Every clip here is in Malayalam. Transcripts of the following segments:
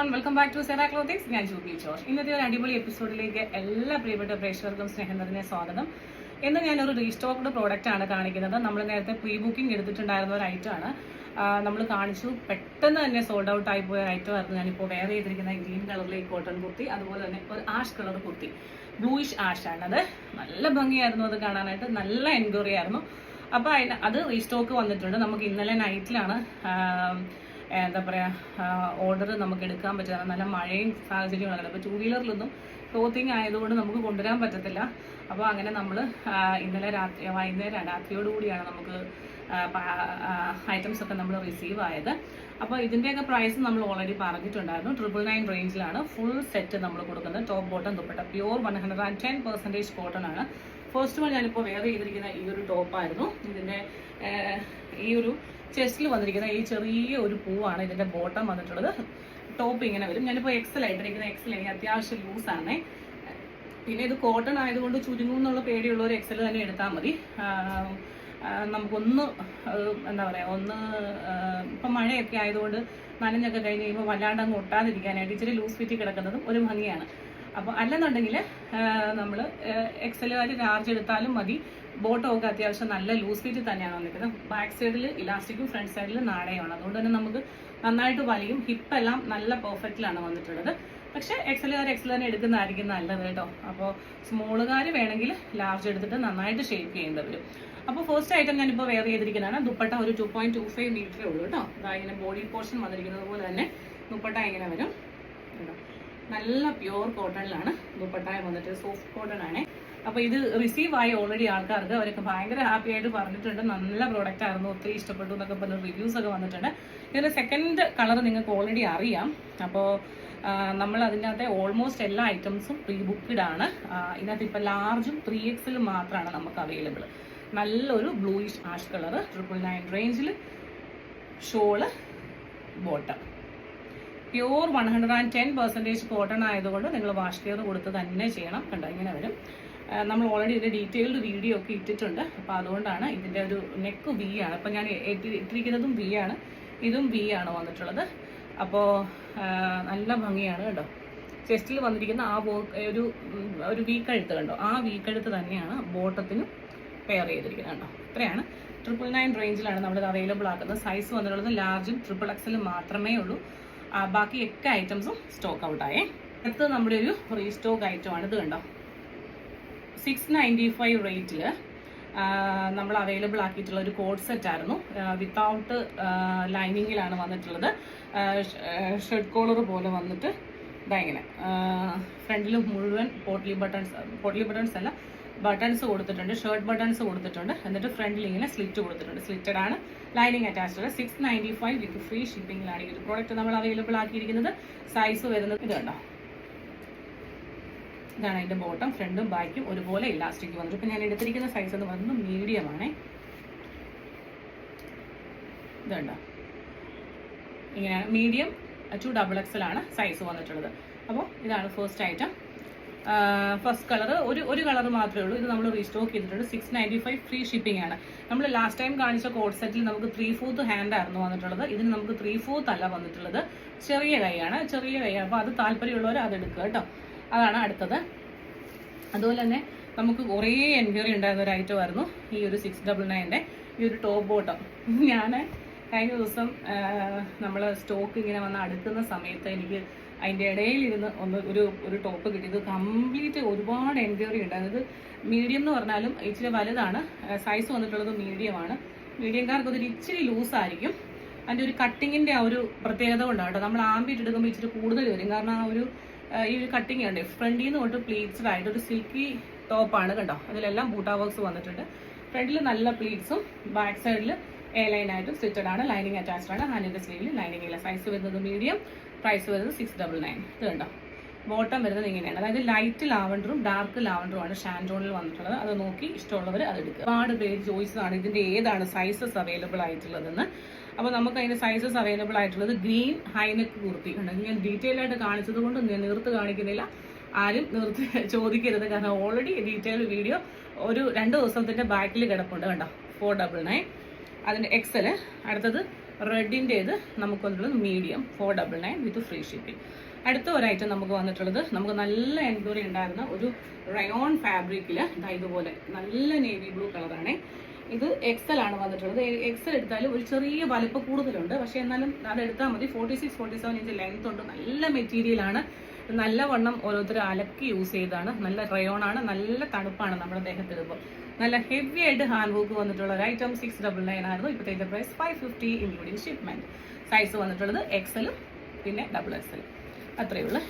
One welcome back to Sera Clothings ഞാൻ ജൂബി ജോർജ്. ഇന്നത്തെ ഒരു അടിപൊളി എപ്പിസോഡിലേക്ക് എല്ലാ പ്രിയപ്പെട്ട പ്രേക്ഷകർക്കും സ്നേഹം നിറഞ്ഞ സ്വാഗതം. ഇന്ന് ഒരു റീസ്റ്റോക്ഡ് പ്രോഡക്റ്റ് ആണ് കാണിക്കുന്നത്. നമ്മൾ നേരത്തെ പ്രീ ബുക്കിംഗ് എടുത്തിട്ടുണ്ടായിരുന്ന ഒരു ഐറ്റം ആണ്. നമ്മൾ കാണിച്ചു. പെട്ടെന്ന് തന്നെ സോൾഡ് ഔട്ട് ആയി പോയ ഐറ്റം ആയിരുന്നു. ഞാനിപ്പോൾ വെയർ ചെയ്തിരിക്കുന്ന ഗ്രീൻ കളറിലെ കോട്ടൺ കുർത്തി അതുപോലെ തന്നെ ഒരു ash colour kurti. Bluish ash അത് നല്ല ഭംഗിയായിരുന്നു അത് കാണാനായിട്ട്. നല്ല എൻക്വയറി ആയിരുന്നു. അപ്പോൾ അതിന് അത് റീസ്റ്റോക്ക് വന്നിട്ടുണ്ട്. നമുക്ക് ഇന്നലെ നൈറ്റിലാണ് എന്താ പറയുക ഓർഡർ നമുക്ക് എടുക്കാൻ പറ്റില്ല നല്ല മഴയും സാഹചര്യങ്ങളാണ് അപ്പോൾ ടൂ വീലറിലൊന്നും ക്ലോത്തിങ് ആയതുകൊണ്ട് നമുക്ക് കൊണ്ടുവരാൻ പറ്റത്തില്ല. അപ്പോൾ അങ്ങനെ നമ്മൾ ഇന്നലെ രാത്രി വൈകുന്നേരം രാത്രിയോടുകൂടിയാണ് നമുക്ക് ഐറ്റംസ് ഒക്കെ നമ്മൾ റിസീവ് ആയത്. അപ്പോൾ ഇതിന്റെയൊക്കെ പ്രൈസ് നമ്മൾ ഓൾറെഡി പറഞ്ഞിട്ടുണ്ടായിരുന്നു. ട്രിപ്പിൾ നയൻ റേഞ്ചിലാണ് ഫുൾ സെറ്റ് നമ്മൾ കൊടുക്കുന്നത്. Top bottom dupatta. Pure one hundred and ten percentage cotton ആണ്. ഫസ്റ്റ് വൺ ഞാനിപ്പോൾ വെയർ ചെയ്തിരിക്കുന്ന ഈ ഒരു ടോപ്പായിരുന്നു ഇതിന്റെ ഈ ഒരു ചെസ്റ്റിൽ വന്നിരിക്കുന്ന ഈ ചെറിയ ഒരു പൂവാണ് ഇതിന്റെ ബോട്ടം വന്നിട്ടുള്ളത്. ടോപ്പ് ഇങ്ങനെ വരും. ഞാനിപ്പോൾ എക്സൽ ആയിട്ടിരിക്കുന്ന എക്സൽ എനിക്ക് അത്യാവശ്യം ലൂസാണേ പിന്നെ ഇത് കോട്ടൺ ആയതുകൊണ്ട് ചുരുങ്ങും എന്നുള്ള പേടിയുള്ള ഒരു എക്സൽ തന്നെ എടുത്താൽ മതി. നമുക്കൊന്ന് എന്താ പറയുക ഒന്ന് ഇപ്പം മഴയൊക്കെ ആയതുകൊണ്ട് നനഞ്ഞൊക്കെ കഴിഞ്ഞ് കഴിയുമ്പോൾ വല്ലാണ്ട് അങ്ങ് ഒട്ടാതിരിക്കാനായിട്ട് ഇച്ചിരി ലൂസ് ഫിറ്റി കിടക്കുന്നതും ഒരു ഭംഗിയാണ്. അപ്പോൾ അല്ലെന്നുണ്ടെങ്കിൽ നമ്മൾ എക്സലുകാർ ചാർജ് എടുത്താലും മതി. ബോട്ടം ഒക്കെ അത്യാവശ്യം നല്ല ലൂസ് ഫിറ്റ് തന്നെയാണ് വന്നിരിക്കുന്നത്. ബാക്ക് സൈഡിൽ ഇലാസ്റ്റിക്കും ഫ്രണ്ട് സൈഡിൽ നാടയുമാണ് അതുകൊണ്ട് തന്നെ നമുക്ക് നന്നായിട്ട് വലിയും ഹിപ്പെല്ലാം നല്ല പെർഫെക്റ്റിലാണ് വന്നിട്ടുള്ളത്. പക്ഷെ എക്സലുകാർ എക്സൽ തന്നെ എടുക്കുന്നതായിരിക്കും നല്ലത് കേട്ടോ. അപ്പോൾ സ്മോളുകാർ വേണമെങ്കിൽ ലാർജ് എടുത്തിട്ട് നന്നായിട്ട് ഷേപ്പ് ചെയ്യേണ്ടി വരും. അപ്പോൾ ഫസ്റ്റ് ഐറ്റം ഞാനിപ്പോൾ വെയർ ചെയ്തിരിക്കുന്നതാണ്. ദുപ്പട്ട ഒരു ടു പോയിന്റ് ടു ഫൈവ് മീറ്ററേ ഉള്ളൂ കേട്ടോ. ഇങ്ങനെ ബോഡി പോർഷൻ വന്നിരിക്കുന്നത് പോലെ തന്നെ ദുപ്പട്ട ഇങ്ങനെ വരും. നല്ല പ്യുവർ കോട്ടണിലാണ് ദുപ്പട്ടായ വന്നിട്ട്. സോഫ്റ്റ് കോട്ടൺ ആണ്. അപ്പോൾ ഇത് റിസീവ് ആയി ഓൾറെഡി ആൾക്കാർക്ക് അവരൊക്കെ ഭയങ്കര ഹാപ്പി ആയിട്ട് പറഞ്ഞിട്ടുണ്ട്. നല്ല പ്രോഡക്റ്റ് ആയിരുന്നു. ഒത്തിരി ഇഷ്ടപ്പെട്ടു എന്നൊക്കെ പല റിവ്യൂസ് ഒക്കെ വന്നിട്ടുണ്ട്. ഇതിന്റെ സെക്കൻഡ് കളർ നിങ്ങൾക്ക് ഓൾറെഡി അറിയാം. അപ്പോൾ നമ്മൾ അതിനകത്തെ ഓൾമോസ്റ്റ് എല്ലാ ഐറ്റംസും പ്രീ ബുക്ക്ഡ് ആണ്. ഇതിനകത്ത് ഇപ്പോൾ ലാർജും ത്രീ എക്സിലും മാത്രമാണ് നമുക്ക് അവൈലബിൾ നല്ലൊരു bluish ash colour triple nine റേഞ്ചിൽ shawl bottom pure one hundred and ten percentage cotton ആയതുകൊണ്ട് നിങ്ങൾ വാഷ് ചെയ്ത് കൊടുത്ത് തന്നെ ചെയ്യണം. കണ്ടോ? ഇങ്ങനെ വരും. നമ്മൾ ഓൾറെഡി ഇതിന്റെ ഡീറ്റെയിൽഡ് വീഡിയോ ഒക്കെ ഇട്ടിട്ടുണ്ട്. അപ്പോൾ അതുകൊണ്ടാണ് ഇതിന്റെ ഒരു നെക്ക് വി ആണ്. അപ്പോൾ ഞാൻ ഇട്ടിരിക്കുന്നതും വി ആണ്. ഇതും വി ആണ് വന്നിട്ടുള്ളത്. അപ്പോൾ നല്ല ഭംഗിയാണ് കേട്ടോ. ചെസ്റ്റിൽ വന്നിരിക്കുന്ന ആ ബോ ഒരു ഒരു വീ കഴുത്ത് കണ്ടോ? ആ വീ കഴുത്ത് തന്നെയാണ് ബോട്ടത്തിനും പെയർ ചെയ്തിരിക്കുന്നത് കേട്ടോ ഇത്രയാണ്. ട്രിപ്പിൾ നയൻ റേഞ്ചിലാണ് നമ്മളിത് അവൈലബിൾ ആക്കുന്നത്. സൈസ് വന്നിട്ടുള്ളത് ലാർജും ട്രിപ്പിൾ എക്സലും മാത്രമേ ഉള്ളൂ. ബാക്കി എക്ക ഐറ്റംസും സ്റ്റോക്ക് ഔട്ടായേ അടുത്തത് നമ്മുടെ ഒരു റീസ്റ്റോക്ക് ഐറ്റമാണ് ഇത് കണ്ടോ? സിക്സ് നയന്റി ഫൈവ് റേറ്റിൽ നമ്മൾ അവൈലബിൾ ആക്കിയിട്ടുള്ള ഒരു കോഡ് സെറ്റ് ആയിരുന്നു. വിത്തൗട്ട് ലൈനിങ്ങിലാണ് വന്നിട്ടുള്ളത്. ഷെഡ് കോളർ പോലെ വന്നിട്ട് ഇങ്ങനെ. ഫ്രണ്ടിൽ മുഴുവൻ പോട്ട്ലി ബട്ടൺസ് പോട്ട്ലി ബട്ടൺസ് അല്ല ബട്ടൺസ് കൊടുത്തിട്ടുണ്ട്. ഷർട്ട് ബട്ടൺസ് കൊടുത്തിട്ടുണ്ട്. എന്നിട്ട് ഫ്രണ്ടിൽ ഇങ്ങനെ സ്ലിറ്റ് കൊടുത്തിട്ടുണ്ട്. സ്ലിറ്റഡ് ആണ്. Lining attached six ninety five with free ഷിപ്പിംഗിലാണ് ഈ ഒരു പ്രോഡക്റ്റ് നമ്മൾ അവൈലബിൾ ആക്കിയിരിക്കുന്നത്. സൈസ് വരുന്നത് ഇത് ഇതാണ് അതിന്റെ ബോട്ടം ഫ്രണ്ടും ബാക്കും ഒരുപോലെ ഇലാസ്റ്റിക് വന്നിട്ട്. ഇപ്പം ഞാൻ എടുത്തിരിക്കുന്ന സൈസ് എന്ന് പറയുന്നത് മീഡിയം ആണേ. ഇതുണ്ടോ ഇങ്ങനെ മീഡിയം ടു ഡബിൾ എക്സൽ ആണ് സൈസ് വന്നിട്ടുള്ളത്. അപ്പോൾ ഇതാണ് ഫസ്റ്റ് ഐറ്റം ഫസ്റ്റ് കളർ ഒരു ഒരു കളർ മാത്രമേ ഉള്ളൂ. ഇത് നമ്മൾ റീസ്റ്റോക്ക് ചെയ്തിട്ടുണ്ട്. Six ninety five free shipping ആണ്. നമ്മൾ ലാസ്റ്റ് ടൈം കാണിച്ച കോഡ് സെറ്റിൽ നമുക്ക് ത്രീ ഫോർത്ത് ഹാൻഡ് ആയിരുന്നു വന്നിട്ടുള്ളത്. ഇതിന് നമുക്ക് ത്രീ ഫോർത്ത് അല്ല വന്നിട്ടുള്ളത്. ചെറിയ കൈയാണ്. ചെറിയ കൈയാണ് അപ്പോൾ അത് താല്പര്യമുള്ളവർ അത് എടുക്കുക കേട്ടോ. അതാണ് അടുത്തത്. അതുപോലെ തന്നെ നമുക്ക് കുറേ എൻക്വയറി ഉണ്ടായിരുന്ന ഒരു ഐറ്റം ആയിരുന്നു ഈ ഒരു സിക്സ് ഡബിൾ നയന്റെ ഈ ഒരു ടോപ്പ് ബോട്ടം ഞാൻ കഴിഞ്ഞ ദിവസം നമ്മൾ സ്റ്റോക്ക് ഇങ്ങനെ വന്ന് അടുക്കുന്ന സമയത്ത് എനിക്ക് അതിന്റെ ഇടയിലിരുന്ന് ഒന്ന് ഒരു ഒരു ടോപ്പ് കിട്ടിയത്. കംപ്ലീറ്റ് ഒരുപാട് എൻക്വയറി ഉണ്ടായിരുന്നത് മീഡിയം എന്ന് പറഞ്ഞാലും ഇച്ചിരി വലുതാണ്. സൈസ് വന്നിട്ടുള്ളത് മീഡിയമാണ് മീഡിയംകാർക്ക് അതൊരു ഇച്ചിരി ലൂസായിരിക്കും അതിന്റെ ഒരു കട്ടിങ്ങിന്റെ ആ ഒരു പ്രത്യേകത കൊണ്ടാണ് കേട്ടോ. നമ്മൾ ആംബിറ്റ് എടുക്കുമ്പോൾ ഇച്ചിരി കൂടുതൽ വരും. കാരണം ആ ഒരു ഈ ഒരു കട്ടിങ് ഉണ്ട് ഫ്രണ്ടിൽ നിന്ന് തൊട്ട് പ്ലീറ്റ്സ്ഡ് ആയിട്ട് ഒരു സിൽക്കി ടോപ്പാണ് കണ്ടോ? അതിലെല്ലാം ബൂട്ടാ വർക്ക്സ് വന്നിട്ടുണ്ട്. ഫ്രണ്ടിൽ നല്ല പ്ലീറ്റ്സും ബാക്ക് സൈഡിൽ എ ലൈൻ ആയിട്ട് സ്റ്റിച്ചഡ് ആണ് ലൈനിങ് അറ്റാച്ച്ഡ് ആണ്. ഹാൻഡിന്റെ സ്ലീവിൽ ലൈനിങ് ഇല്ല. സൈസ് വരുന്നത് മീഡിയം പ്രൈസ് വരുന്നത് സിക്സ് ഡബിൾ നയൻ ഇത് കണ്ടോ? ബോട്ടം വരുന്നത് ഇങ്ങനെയാണ്. അതായത് ലൈറ്റ് ലാവൻഡറും ഡാർക്ക് ലാവൻഡറും ആണ് ഷാൻഡോണിൽ വന്നിട്ടുള്ളത്. അത് നോക്കി ഇഷ്ടമുള്ളവർ അത് എടുക്കുക. ഒരുപാട് പേര് ചോദിച്ചതാണ് ഇതിന്റെ ഏതാണ് സൈസസ് അവൈലബിൾ ആയിട്ടുള്ളതെന്ന്. അപ്പോൾ നമുക്ക് അതിന്റെ സൈസസ് അവൈലബിൾ ആയിട്ടുള്ളത് ഗ്രീൻ ഹൈനെക്ക് കുർത്തി. ഉണ്ടെങ്കിൽ ഞാൻ ഡീറ്റെയിൽ ആയിട്ട് കാണിച്ചത് കൊണ്ട് ഞാൻ നിർത്ത് കാണിക്കുന്നില്ല. ആരും നിർത്തി ചോദിക്കരുത്. കാരണം ഓൾറെഡി ഡീറ്റെയിൽ വീഡിയോ ഒരു രണ്ട് ദിവസത്തിന്റെ ബാക്കിൽ കിടപ്പുണ്ട് കണ്ടോ? ഫോർ ഡബിൾ നയൻ അതിന്റെ എക്സൽ അടുത്തത് റെഡിന്റേത് നമുക്ക് വന്നിട്ടുള്ളത് medium four double nine with free shipping അടുത്ത ഒരു ഐറ്റം നമുക്ക് വന്നിട്ടുള്ളത് നമുക്ക് നല്ല എൻക്വയറി ഉണ്ടായിരുന്ന ഒരു റയോൺ ഫാബ്രിക്കിൽ ഇതുപോലെ നല്ല നേവി ബ്ലൂ കളറാണ് ഇത് എക്സൽ ആണ് വന്നിട്ടുള്ളത്. എക്സൽ എടുത്താലും ഒരു ചെറിയ വലിപ്പ കൂടുതലുണ്ട്. പക്ഷെ എന്നാലും അത് എടുത്താൽ മതി. Forty six forty seven inch length ഉണ്ട്. നല്ല മെറ്റീരിയൽ ആണ്. നല്ല വണ്ണം ഓരോരുത്തർ അലക്കി യൂസ് ചെയ്താണ്. നല്ല റയോൺ ആണ്. നല്ല തണുപ്പാണ് നമ്മുടെ ദേഹത്ത് ഇടുമ്പോൾ നല്ല ഹെവി ആയിട്ട് ഹാൻഡ് വർക്ക് വന്നിട്ടുള്ള ഒരു ഐറ്റം സിക്സ് ഡബിൾ നയൻ ആയിരുന്നു. ഇപ്പോഴത്തെ price five fifty including shipment size വന്നിട്ടുള്ളത് എക്സലും പിന്നെ ഡബിൾ എക്സലും അത്രയേ ഉള്ളൂ.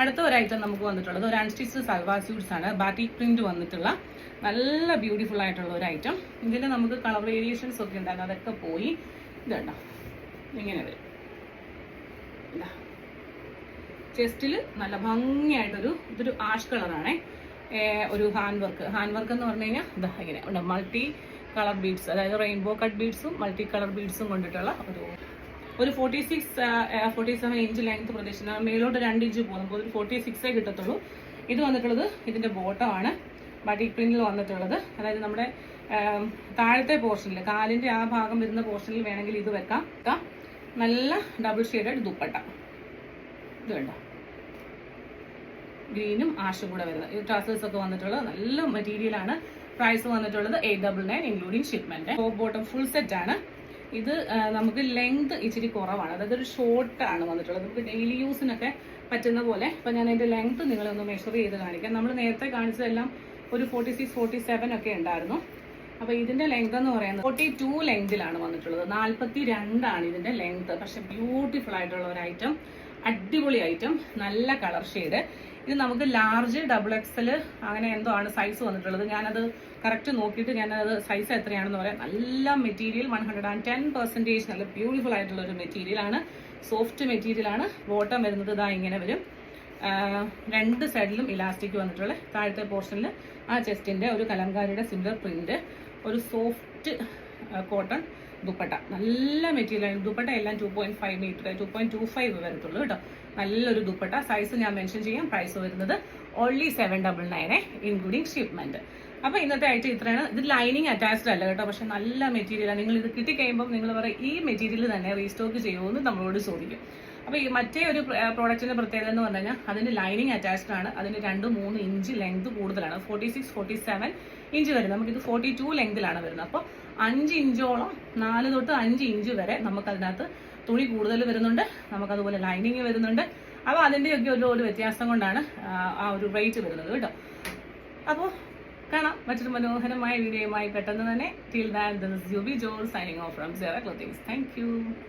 അടുത്ത ഒരു ഐറ്റം നമുക്ക് വന്നിട്ടുള്ളത്. ഒരു അൺസ്റ്റിച്ച് സൽവാർ സ്യൂട്ട്സ് ആണ്. ബാറ്റിക് പ്രിന്റ് വന്നിട്ടുള്ള നല്ല ബ്യൂട്ടിഫുൾ ആയിട്ടുള്ള ഒരു ഐറ്റം ഇതിൽ നമുക്ക് കളർ വേരിയേഷൻസ് ഒക്കെ ഉണ്ടായിരുന്നു. അതൊക്കെ പോയി. ഇതണ്ട ഇങ്ങനെ വരും. ചെസ്റ്റിൽ നല്ല ഭംഗിയായിട്ടൊരു ഇതൊരു ആഷ് കളറാണേ ഒരു ഹാൻഡ് വർക്ക് ഹാൻഡ് വർക്ക് എന്ന് പറഞ്ഞു കഴിഞ്ഞാൽ ഇതാ ഇങ്ങനെ. ഉണ്ട് മൾട്ടി കളർ ബീഡ്സ് അതായത് റെയിൻബോ കട്ട് ബീഡ്സും മൾട്ടി കളർ ബീഡ്സും കൊണ്ടിട്ടുള്ള ഒരു ഒരു forty six forty seven inch length പ്രദേശം. മേലോട്ട് രണ്ട് ഇഞ്ച് പോകും ഒരു ഫോർട്ടി സിക്സേ കിട്ടത്തുള്ളൂ. ഇത് വന്നിട്ടുള്ളത് ഇതിന്റെ ബോട്ടമാണ് ബട്ടിക് പ്രിന്റിൽ വന്നിട്ടുള്ളത്. അതായത് നമ്മുടെ താഴത്തെ പോർഷനിൽ കാലിന്റെ ആ ഭാഗം വരുന്ന പോർഷനിൽ വേണമെങ്കിൽ ഇത് വെക്കാം. നല്ല ഡബിൾ ഷെയ്ഡഡ് ദുപ്പട്ട. ഇത് കണ്ടോ? ഗ്രീനും ആഷും കൂടെ വരുന്നത്. ഈ ട്രാസേഴ്സ് ഒക്കെ വന്നിട്ടുള്ളത് നല്ല മെറ്റീരിയൽ ആണ്. പ്രൈസ് വന്നിട്ടുള്ളത് eight double nine including shipment top bottom full set ആണ്. ഇത് നമുക്ക് ലെങ്ത് ഇച്ചിരി കുറവാണ്. അതായത് ഒരു ഷോർട്ട് ആണ് വന്നിട്ടുള്ളത്. നമുക്ക് ഡെയിലി യൂസിനൊക്കെ പറ്റുന്ന പോലെ. അപ്പം ഞാൻ അതിന്റെ ലെങ്ത് നിങ്ങളൊന്ന് മെഷർ ചെയ്ത് കാണിക്കാം. നമ്മൾ നേരത്തെ കാണിച്ചതെല്ലാം ഒരു ഫോർട്ടി സിക്സ് ഫോർട്ടി സെവൻ ഒക്കെ ഉണ്ടായിരുന്നു. അപ്പോൾ ഇതിന്റെ ലെങ്ത് എന്ന് പറയുന്നത് ഫോർട്ടി ടു ലെങ്തിലാണ് വന്നിട്ടുള്ളത്. നാൽപ്പത്തി രണ്ടാണ് ഇതിന്റെ ലെങ്ത് പക്ഷെ ബ്യൂട്ടിഫുൾ ആയിട്ടുള്ള ഒരു ഐറ്റം അടിപൊളി ഐറ്റം നല്ല കളർ ഷെയ്ഡ് ഇത് നമുക്ക് ലാർജ് ഡബിൾ എക്സൽ അങ്ങനെ എന്തോ ആണ് സൈസ് വന്നിട്ടുള്ളത്. ഞാനത് കറക്റ്റ് നോക്കിയിട്ട് ഞാനത് സൈസ് എത്രയാണെന്ന് പറയാം. നല്ല material one hundred and ten percentage നല്ല ബ്യൂട്ടിഫുൾ ആയിട്ടുള്ള ഒരു മെറ്റീരിയൽ ആണ്. സോഫ്റ്റ് മെറ്റീരിയൽ ആണ്. ബോട്ടം വരുന്നത് ഇതാ ഇങ്ങനെ വരും. രണ്ട് സൈഡിലും ഇലാസ്റ്റിക് വന്നിട്ടുള്ള താഴത്തെ പോർഷനിൽ ആ ചെസ്റ്റിന്റെ ഒരു കലംകാരിയുടെ സിമിലർ പ്രിന്റ് ഒരു സോഫ്റ്റ് കോട്ടൺ ദുപ്പട്ട. നല്ല മെറ്റീരിയൽ ദുപ്പട്ട എല്ലാം two point five metre two point two five വരത്തുള്ളൂ കേട്ടോ. നല്ലൊരു ദുപ്പട്ട. സൈസ് ഞാൻ മെൻഷൻ ചെയ്യാം. പ്രൈസ് വരുന്നത് ഓൺലി സെവൻ ഡബിൾ നയനെ ഇൻക്ലൂഡിങ് ഷിപ്മെന്റ് അപ്പൊ ഇന്നത്തെ ഐറ്റം ഇത്രയാണ്. ഇത് ലൈനിങ് അറ്റാച്ച്ഡ് അല്ല കേട്ടോ. പക്ഷെ നല്ല മെറ്റീരിയലാണ് നിങ്ങൾ ഇത് കിട്ടിക്കഴിയുമ്പോൾ നിങ്ങൾ പറയും ഈ മെറ്റീരിയൽ തന്നെ റീസ്റ്റോക്ക് ചെയ്യുമെന്ന് നമ്മളോട് ചോദിക്കും. അപ്പൊ ഈ മറ്റേ ഒരു പ്രോഡക്റ്റിന്റെ പ്രത്യേകത എന്ന് പറഞ്ഞു കഴിഞ്ഞാൽ അതിന് ലൈനിങ് അറ്റാച്ച്ഡ് ആണ്. അതിന് രണ്ട് മൂന്ന് ഇഞ്ച് ലെങ്ത് കൂടുതലാണ്. Forty six forty seven inch വരുന്നത് നമുക്കിത് ഫോർട്ടി ടു ലെങ്തിലാണ് വരുന്നത്. അപ്പോൾ അഞ്ച് ഇഞ്ചോളം നാല് തൊട്ട് അഞ്ച് ഇഞ്ച് വരെ നമുക്കതിനകത്ത് തുണി കൂടുതൽ വരുന്നുണ്ട്. നമുക്കതുപോലെ ലൈനിങ് വരുന്നുണ്ട്. അപ്പോൾ അതിന്റെയൊക്കെ ഒരു ഒരു വ്യത്യാസം കൊണ്ടാണ് ആ ഒരു റേറ്റ് വരുന്നത് കേട്ടോ. അപ്പോൾ കാണാം. മറ്റൊരു മനോഹരമായ വീഡിയോയുമായി പെട്ടെന്ന് തന്നെ. Till then this you be Johal signing off from Sera Clothings thank you